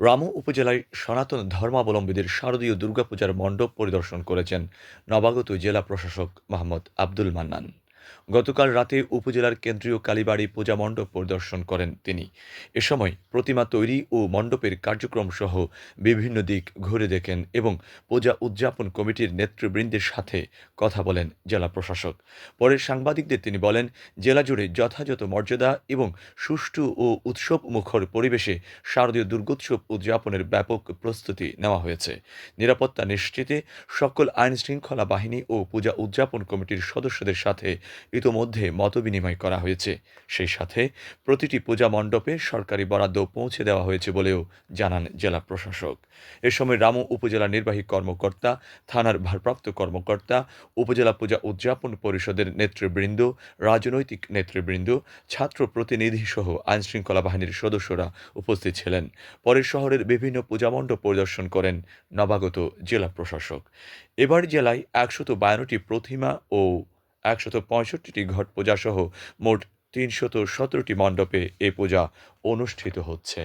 রামু উপজেলায় সনাতন ধর্মাবলম্বীদের শারদীয় দুর্গাপূজার মণ্ডপ পরিদর্শন করেছেন নবাগত জেলা প্রশাসক মোহাম্মদ আব্দুল মান্নান। গতকাল রাতে উপজেলার কেন্দ্রীয় কালীবাড়ি পূজা মণ্ডপ পরিদর্শন করেন তিনি। এ সময় প্রতিমা তৈরি ও মণ্ডপের কার্যক্রম সহ বিভিন্ন দিক ঘুরে দেখেন এবং পূজা উদযাপন কমিটির নেতৃবৃন্দের সাথে কথা বলেন জেলা প্রশাসক। পরে সাংবাদিকদের তিনি বলেন, জেলা জুড়ে যথাযথ মর্যাদা এবং সুষ্ঠু ও উৎসব মুখর পরিবেশে শারদীয় দুর্গোৎসব উদযাপনের ব্যাপক প্রস্তুতি নেওয়া হয়েছে। নিরাপত্তা নিশ্চিতে সকল আইন শৃঙ্খলা বাহিনী ও পূজা উদযাপন কমিটির সদস্যদের সাথে ইতোমধ্যে মতবিনিময় করা হয়েছে। সেই সাথে প্রতিটি পূজা মণ্ডপে সরকারি বরাদ্দ পৌঁছে দেওয়া হয়েছে বলেও জানান জেলা প্রশাসক। এ সময় রামু উপজেলা নির্বাহী কর্মকর্তা, থানার ভারপ্রাপ্ত কর্মকর্তা, উপজেলা পূজা উদযাপন পরিষদের নেতৃবৃন্দ, রাজনৈতিক নেতৃবৃন্দ, ছাত্র প্রতিনিধি সহ আইনশৃঙ্খলা বাহিনীর সদস্যরা উপস্থিত ছিলেন। পরে শহরের বিভিন্ন পূজামণ্ডপ পরিদর্শন করেন নবাগত জেলা প্রশাসক। এবার জেলায় একশত বায়ান্নটি প্রতিমা ও একশত পঁয়ষট্টিটি ঘট পূজাসহ মোট তিনশত সতেরোটি মণ্ডপে এ পূজা অনুষ্ঠিত হচ্ছে।